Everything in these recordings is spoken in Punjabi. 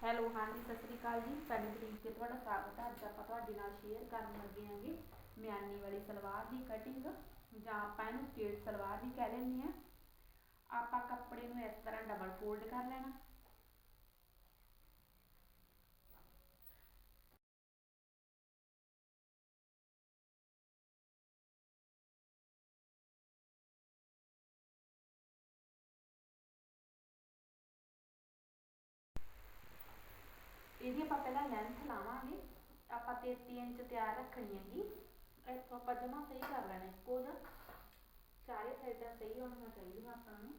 ਹੈਲੋ ਹਾਂਜੀ, ਸਤਿ ਸ੍ਰੀ ਅਕਾਲ ਜੀ। ਸਾਡੇ ਬੁਟੀਕ ਤੇ ਤੁਹਾਡਾ ਸਵਾਗਤ ਹੈ। ਅੱਜ ਆਪਾਂ ਤੁਹਾਡੇ ਨਾਲ ਸ਼ੇਅਰ ਕਰਨ ਲੱਗੇ ਹਾਂਗੇ ਮਿਆਨੀ ਵਾਲੀ ਸਲਵਾਰ ਦੀ ਕਟਿੰਗ ਜਾਂ ਆਪਾਂ ਇਹਨੂੰ ਸਟੇਟ ਸਲਵਾਰ ਵੀ ਕਹਿ ਲੈਂਦੇ ਆ ਆਪਾਂ ਕੱਪੜੇ ਨੂੰ ਇਸ ਤਰ੍ਹਾਂ ਡਬਲ ਫੋਲਡ ਕਰ ਲੈਣਾ। ਇਹਦੀ ਆਪਾਂ ਪਹਿਲਾਂ ਲੈਂਥ ਲਾਵਾਂਗੇ, ਆਪਾਂ 33 ਇੰਚ ਤਿਆਰ ਰੱਖਣੀ ਹੈਗੀ। ਇੱਥੋਂ ਆਪਾਂ ਜਮਾ ਸਹੀ ਕਰ ਲੈਣਾ ਇੱਕੋ ਜਿਹਾ। ਚਾਰੇ ਸਾਈਡਾਂ ਸਹੀ ਹੋਣੀਆਂ ਚਾਹੀਦੀਆਂ ਆਪਾਂ ਨੂੰ।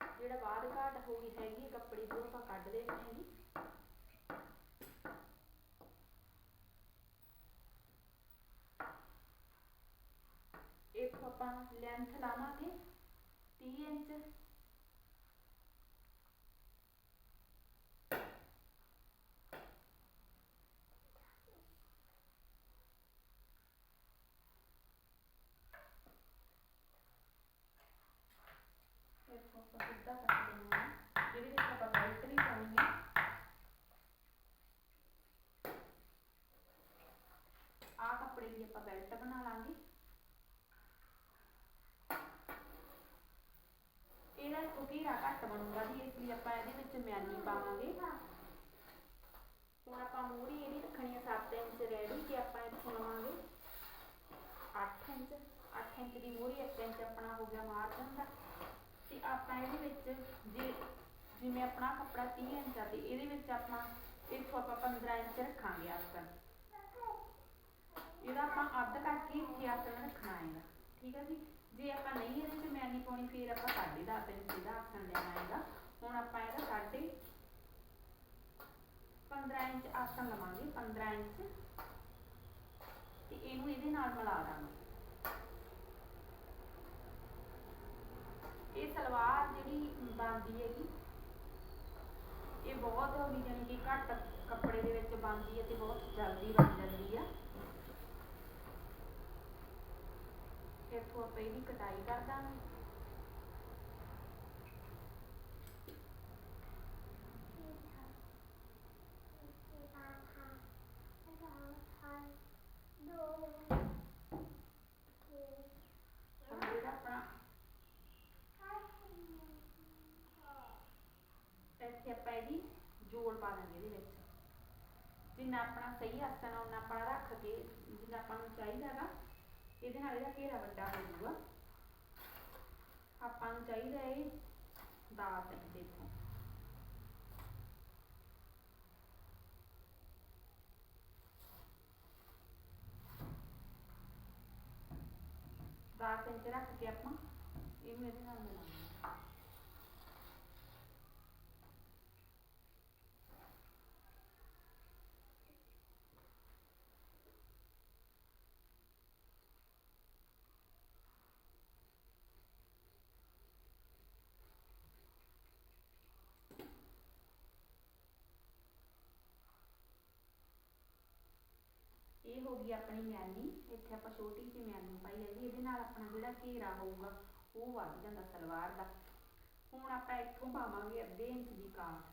ਜਿਹੜਾ ਬਾਅਦ ਘਾਟ ਹੋ ਗਈ ਹੈਗੀ, ਕੱਪੜੇ ਦੀ ਆਪਾਂ ਕੱਢ ਦੇਣੀ ਹੈਗੀ। ਇੱਥੋਂ ਆਪਾਂ ਲੈਂਥ ਲਾਵਾਂਗੇ 30 ਇੰਚ ਇੱਥੋਂ ਆਪਾਂ ਸਿੱਧਾ ਕੱਟ ਦੇਣਾ ਹੈ। ਇਹਦੇ ਵਿੱਚ ਆਪਾਂ ਬੈਲਟ ਵੀ ਪਾਉਣੀ ਹੈ। ਆਹ ਕੱਪੜੇ ਦੀ ਆਪਾਂ ਬੈਲਟ ਬਣਾ ਲਾਂਗੇ। ਇਹਦਾ ਘੇਰਾ ਘੱਟ ਬਣੂਗਾ ਜੀ, ਇਸ ਲਈ ਆਪਾਂ ਇਹਦੇ ਵਿੱਚ ਮਿਆਨੀ ਪਾਵਾਂਗੇ। ਹੁਣ ਆਪਾਂ ਮੂਹਰੀ ਇਹਦੀ ਰੱਖਣੀ ਹੈ 7 ਇੰਚ ਰੈਡੀ ਤੇ ਆਪਾਂ ਇੱਥੋਂ ਲਵਾਂਗੇ 8 ਇੰਚ 8 ਇੰਚ ਦੀ ਮੂਹਰੀ 1 ਇੰਚ ਆਪਣਾ ਹੋ ਗਿਆ ਮਾਰਜਨ ਦਾ। ਤੇ ਆਪਾਂ ਇਹਦੇ ਵਿੱਚ ਜੇ ਜਿਵੇਂ ਆਪਣਾ ਕੱਪੜਾ 30 ਇੰਚ ਆ ਤੇ ਇਹਦੇ ਵਿੱਚ ਆਪਾਂ ਇੱਥੋਂ ਆਪਾਂ 15 ਇੰਚ ਰੱਖਾਂਗੇ ਆਸਣ। ਇਹਦਾ ਆਪਾਂ ਅੱਧ ਕਰਕੇ ਇੱਥੇ ਆਸਣ ਰੱਖਣਾ ਹੈਗਾ। ਠੀਕ ਹੈ ਜੀ? ਜੇ ਆਪਾਂ ਨਹੀਂ ਇਹਦੇ ਵਿੱਚ ਮੈਨੀ ਪਾਉਣੀ, ਫਿਰ ਆਪਾਂ ਸਾਢੇ ਦਸ ਇੰਚ ਦਾ ਆਸਣ ਲੈਣਾ ਹੈਗਾ। ਹੁਣ ਆਪਾਂ ਇਹਦਾ ਸਾਢੇ 15 ਇੰਚ ਆਸਣ ਲਵਾਂਗੇ 15 ਇੰਚ। ਤੇ ਇਹਨੂੰ ਇਹਦੇ ਨਾਲ ਮਿਲਾ ਦਾਂਗੇ। ਇਹ ਸਲਵਾਰ ਜਿਹੜੀ ਬਣਦੀ ਹੈਗੀ, ਇਹ ਬਹੁਤ ਵੀ ਜਾਨੀ ਕਿ ਘੱਟ ਕੱਪੜੇ ਦੇ ਵਿੱਚ ਬਣਦੀ ਹੈ ਤੇ ਬਹੁਤ ਜਲਦੀ ਬਣ ਜਾਂਦੀ ਆ। ਇੱਥੋਂ ਆਪਾਂ ਇਹਦੀ ਕਟਾਈ ਕਰ ਦਾਂਗੇ ਹੁਣ ਜਿਹੜਾ ਆਪਣਾ ਇੱਥੇ ਆਪਾਂ ਇਹਦੀ ਜੋੜ ਪਾ ਦਾਂਗੇ ਇਹਦੇ ਵਿੱਚ ਜਿੰਨਾ ਆਪਣਾ ਸਹੀ ਆਸਣ ਉਹਨਾਂ ਆਪਣਾ ਰੱਖ ਕੇ ਜਿੰਨਾ ਆਪਾਂ ਨੂੰ ਚਾਹੀਦਾ ਹੈਗਾ ਇਹਦੇ ਨਾਲ ਇਹਦਾ ਘੇਰਾ ਵੱਡਾ ਹੋ ਜਾਊਗਾ। ਆਪਾਂ ਨੂੰ ਚਾਹੀਦਾ ਹੈ 10 ਇੰਚ ਦੇਖੋ। ਦਸ ਇੰਚ ਰੱਖ ਕੇ ਆਪਾਂ ਇਹਨੂੰ ਇਹਦੇ ਨਾਲ ਮਿਲਾਂਗੇ ਇਹ ਹੋ ਗਈ ਆਪਣੀ ਮਿਆਨੀ, ਇੱਥੇ ਆਪਾਂ ਛੋਟੀ ਜਿਹੀ ਮਿਆਨੀ ਪਾਈ ਹੈਗੀ ਇਹਦੇ ਨਾਲ ਆਪਣਾ ਜਿਹੜਾ ਘੇਰਾ ਹੋਊਗਾ, ਉਹ ਵੱਧ ਜਾਂਦਾ ਸਲਵਾਰ ਦਾ। ਹੁਣ ਆਪਾਂ ਇੱਥੋਂ ਪਾਵਾਂਗੇ ਅੱਧੇ ਇੰਚ ਦੀ ਕਾਟ।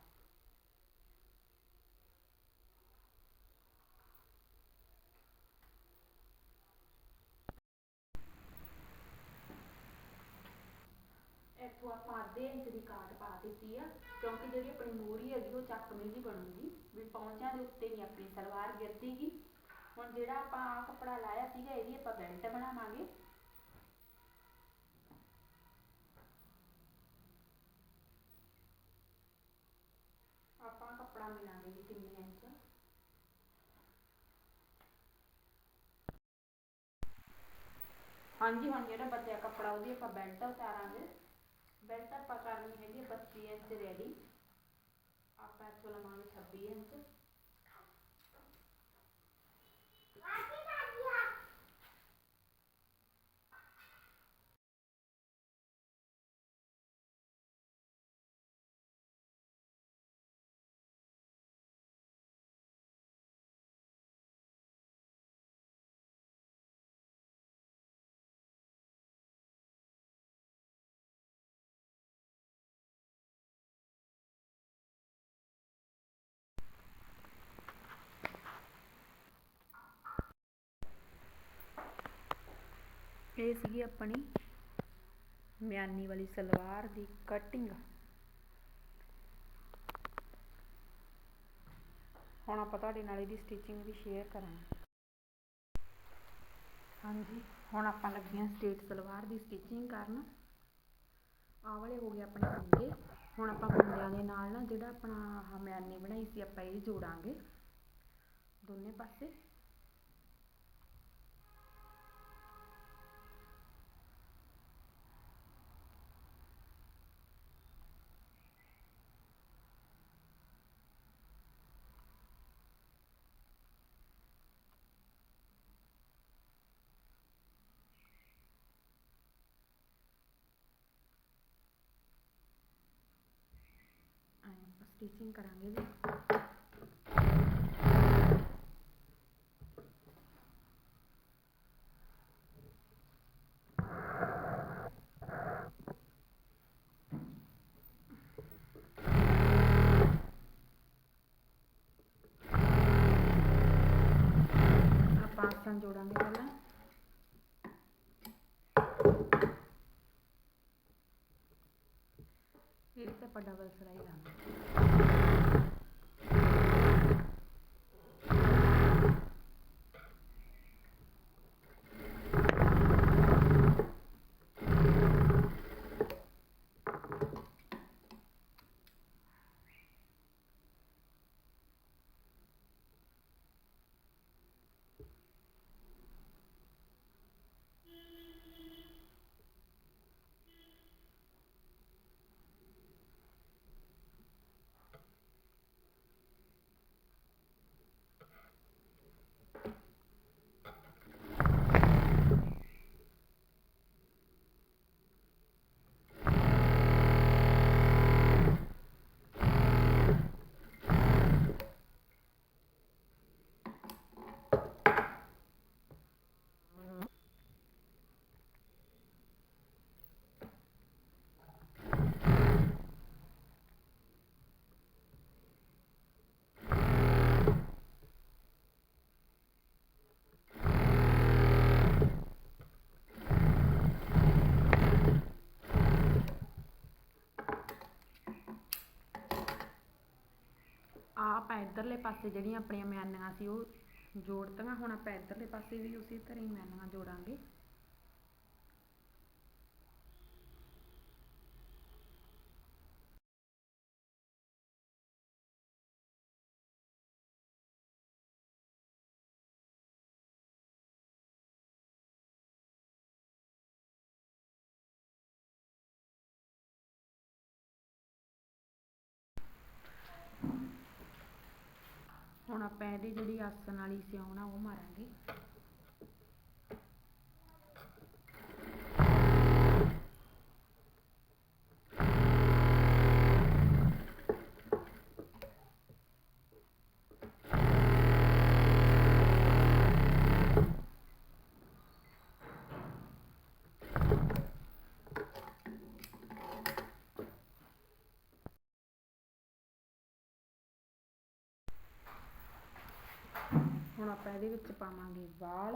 ਇੱਥੋਂ ਆਪਾਂ ਅੱਧੇ ਇੰਚ ਦੀ ਕਾਟ ਪਾ ਦਿੱਤੀ ਆ, ਕਿਉਂਕਿ ਜਿਹੜੀ ਆਪਣੀ ਮੋਹਰੀ ਹੈਗੀ, ਉਹ ਚੱਕਵੀਂ ਜੀ ਬਣੂਗੀ। ਵੀ ਪੌਂਚਿਆਂ ਦੇ ਉੱਤੇ ਨਹੀਂ ਆਪਣੀ ਸਲਵਾਰ ਗਿਰਦੀਗੀ ਹੁਣ ਜਿਹੜਾ ਆਪਾਂ ਆ ਕੱਪੜਾ ਲਾਇਆ ਸੀਗਾ ਇਹਦੀ ਆਪਾਂ ਬੈਲਟ ਬਣਾਵਾਂਗੇ। ਆਪਾਂ ਕੱਪੜਾ ਮਿਲਾਂਗੇ ਜੀ ਕਿੰਨੇ ਇੰਚ ਹਾਂਜੀ, ਹੁਣ ਜਿਹੜਾ ਬਚਿਆ ਕੱਪੜਾ ਉਹਦੀ ਆਪਾਂ ਬੈਲਟ ਉਤਾਰਾਂਗੇ। ਬੈਲਟ ਆਪਾਂ ਕਰਨੀ ਹੈਗੀ 32 ਇੰਚ ਰੈਡੀ ਆਪਾਂ ਇੱਥੋਂ ਲਵਾਂਗੇ 26 ਇੰਚ। ਇਹ ਸੀਗੀ ਆਪਣੀ ਮਿਆਨੀ ਵਾਲੀ ਸਲਵਾਰ ਦੀ ਕਟਿੰਗ ਹੁਣ ਆਪਾਂ ਤੁਹਾਡੇ ਨਾਲ ਇਹਦੀ ਸਟਿਚਿੰਗ ਵੀ ਸ਼ੇਅਰ ਕਰਾਂਗੇ। ਹਾਂਜੀ, ਹੁਣ ਆਪਾਂ ਲੱਗੀਆਂ ਸਟੇਟ ਸਲਵਾਰ ਦੀ ਸਟਿਚਿੰਗ ਕਰਨ। ਆਹ ਵਾਲੇ ਹੋ ਗਏ ਆਪਣੇ ਕੁੰਡੇ ਹੁਣ ਆਪਾਂ ਕੁੰਡਿਆਂ ਦੇ ਨਾਲ ਨਾ ਜਿਹੜਾ ਆਪਣਾ ਆਹ ਮਿਆਨੀ ਬਣਾਈ ਸੀ, ਆਪਾਂ ਇਹ ਜੋੜਾਂਗੇ। ਦੋਨੇ ਪਾਸੇ। ਐਂ ਆਪਾਂ ਸਟਿਚਿੰਗ ਕਰਾਂਗੇ ਜੀ ਆਪਾਂ ਆਸਣ ਜੋੜਾਂਗੇ ਪਹਿਲਾਂ ਇਹਦੇ ਤੇ ਆਪਾਂ ਡਬਲ ਸਲਾਈ ਲਾਂਗੇ ਆਹ ਆਪਾਂ ਇਧਰਲੇ ਪਾਸੇ ਜਿਹੜੀਆਂ ਆਪਣੀਆਂ ਮਿਆਨੀਆਂ ਸੀ, ਉਹ ਜੋੜਤੀਆਂ, ਹੁਣ ਆਪਾਂ ਇਧਰਲੇ ਪਾਸੇ ਵੀ ਉਸੇ ਤਰ੍ਹਾਂ ਹੀ ਮਿਆਨੀਆਂ ਜੋੜਾਂਗੇ। ਹੁਣ ਆਪਾਂ ਇਹਦੇ ਜਿਹੜੀ ਆਸਣ ਵਾਲੀ ਸਿਉਣ ਆ ਉਹ ਮਾਰਾਂਗੇ। ਹੁਣ ਆਪਾਂ ਇਹਦੇ ਵਿੱਚ ਪਾਵਾਂਗੇ ਵਾਲ।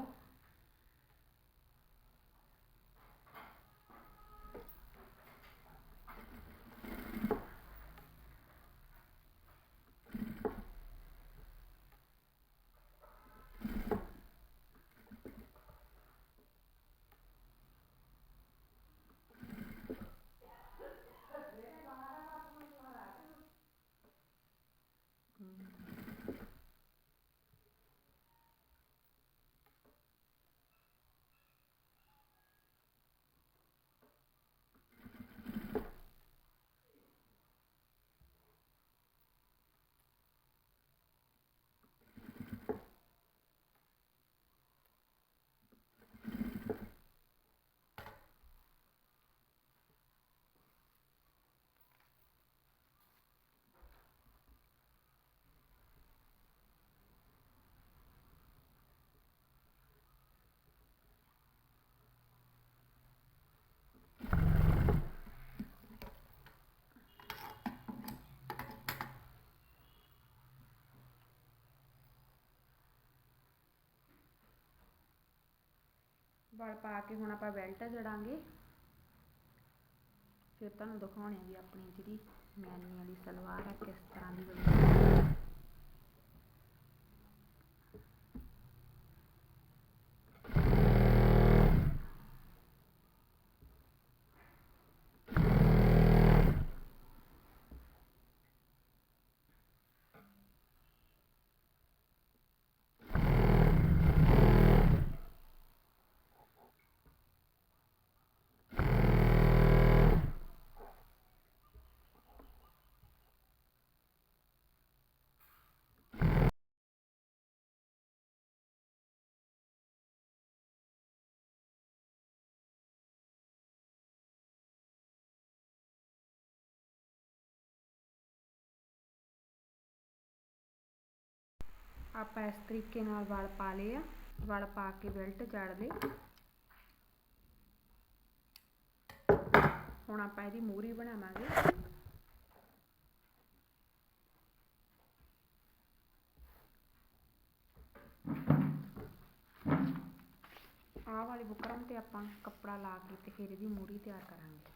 ਵਲ ਪਾ ਕੇ ਹੁਣ ਆਪਾਂ ਬੈਲਟ ਜੜਾਂਗੇ। ਫਿਰ ਤੁਹਾਨੂੰ ਦਿਖਾਉਣੇ ਆ ਵੀ ਆਪਣੀ ਜਿਹੜੀ ਮੈਨੀ ਵਾਲੀ ਸਲਵਾਰ ਆ ਕਿਸ ਤਰ੍ਹਾਂ ਦੀ ਬਣੀ। ਆਪਾਂ ਇਸ ਤਰੀਕੇ ਨਾਲ ਵਲ ਪਾ ਲਏ ਆ। ਵਲ ਪਾ ਕੇ ਬੈਲਟ ਜੜ ਦੇ ਹੁਣ ਆਪਾਂ ਇਹਦੀ ਮੂਰੀ ਬਣਾਵਾਂਗੇ। ਆਹ ਵਾਲੀ ਬੁਕਰਮ ਤੇ ਆਪਾਂ ਕੱਪੜਾ ਲਾ ਕੇ ਤੇ ਫਿਰ ਇਹਦੀ ਮੂਰੀ ਤਿਆਰ ਕਰਾਂਗੇ।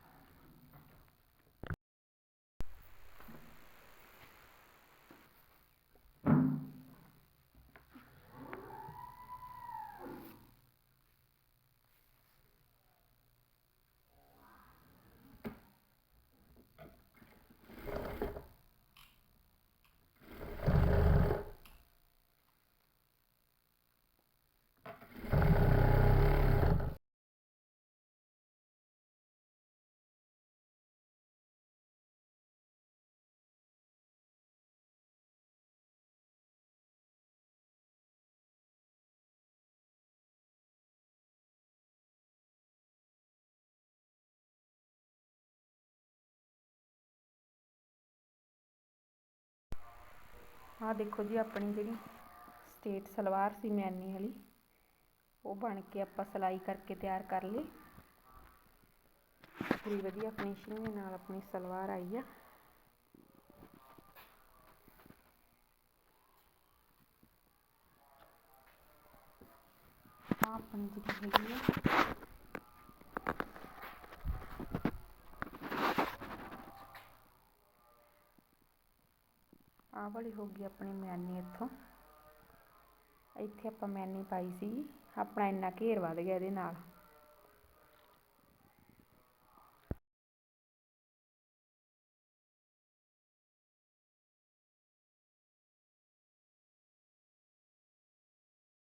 ਆਹ ਦੇਖੋ ਜੀ ਆਪਣੀ ਜਿਹੜੀ ਸਟੇਟ ਸਲਵਾਰ ਸੀ ਮੈਨੀ ਵਾਲੀ, ਉਹ ਬਣ ਕੇ ਆਪਾਂ ਸਿਲਾਈ ਕਰਕੇ ਤਿਆਰ ਕਰ ਲਈ। ਪੂਰੀ ਵਧੀਆ ਫਿਨਿਸ਼ਿੰਗ ਦੇ ਨਾਲ ਆਪਣੀ ਸਲਵਾਰ ਆਈ ਆ। ਆਪਣੀ ਜਿਹੜੀ ਹੈਗੀ ਆ ਆਹ ਵਾਲੀ ਹੋ ਗਈ ਆਪਣੀ ਮੈਨੀ ਇੱਥੋਂ। ਇੱਥੇ ਆਪਾਂ ਮੈਨੀ ਪਾਈ ਸੀ ਆਪਣਾ ਇੰਨਾ ਘੇਰ ਵੱਧ ਗਿਆ ਇਹਦੇ ਨਾਲ।